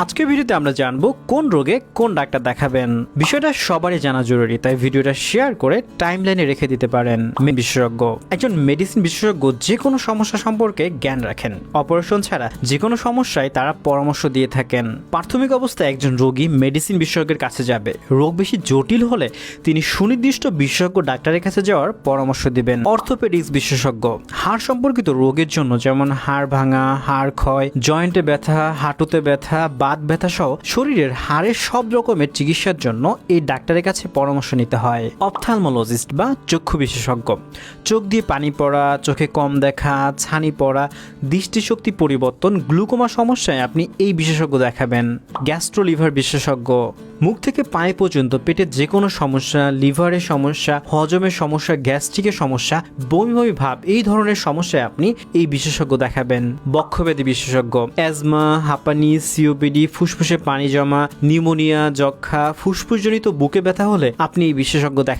আজকের ভিডিওতে আমরা জানব কোন রোগে কোন ডাক্তার দেখাবেন। বিষয়টা সবারই জানা জরুরি, তাই ভিডিওটা শেয়ার করে টাইমলাইনে রেখে দিতে পারেন। বিশেষজ্ঞ। একজন মেডিসিন বিশেষজ্ঞ যে কোনো সমস্যা সম্পর্কে জ্ঞান রাখেন। অপারেশন ছাড়া যে কোনো সমস্যায় তারা পরামর্শ দিয়ে থাকেন। প্রাথমিক অবস্থায় একজন রোগী মেডিসিন বিশেষজ্ঞের কাছে যাবে। রোগ বেশি জটিল হলে তিনি সুনির্দিষ্ট বিশেষজ্ঞ ডাক্তারের কাছে যাওয়ার পরামর্শ দিবেন। অর্থোপেডিক্স বিশেষজ্ঞ। হাড় সম্পর্কিত রোগের জন্য যেমন হাড় ভাঙা, হাড় ক্ষয় জয়েন্টে ব্যথা, হাঁটুতে ব্যথা বাত ব্যথা সহ শরীরের হাড়ের সব রকমের চিকিৎসার জন্য এই ডাক্তারের কাছে পরামর্শ নিতে হয়। অপথালমোলজিস্ট বা চক্ষু বিশেষজ্ঞ। চোখ দিয়ে পানি পড়া, চোখে কম দেখা, ছানি পড়া, দৃষ্টিশক্তি পরিবর্তন, গ্লুকোমা সমস্যায় আপনি এই বিশেষজ্ঞ দেখাবেন। গ্যাস্ট্রোলিভার বিশেষজ্ঞ। মুখ থেকে পায়ে পর্যন্ত পেটের যে কোনো সমস্যা, লিভারের সমস্যা, হজমের সমস্যা, গ্যাস্ট্রিকের সমস্যা, বমি বমি ভাব, এই ধরনের সমস্যায় আপনি এই বিশেষজ্ঞ দেখাবেন। বক্ষব্যাধি বিশেষজ্ঞ, অ্যাজমা, হাঁপানি সিওপিডি ফুসফুসে পানি জমা, নিউমোনিয়া যক্ষা ফুসফুসজনিত বুকে ব্যথা হলে আপনি এই বিশেষজ্ঞ দেখা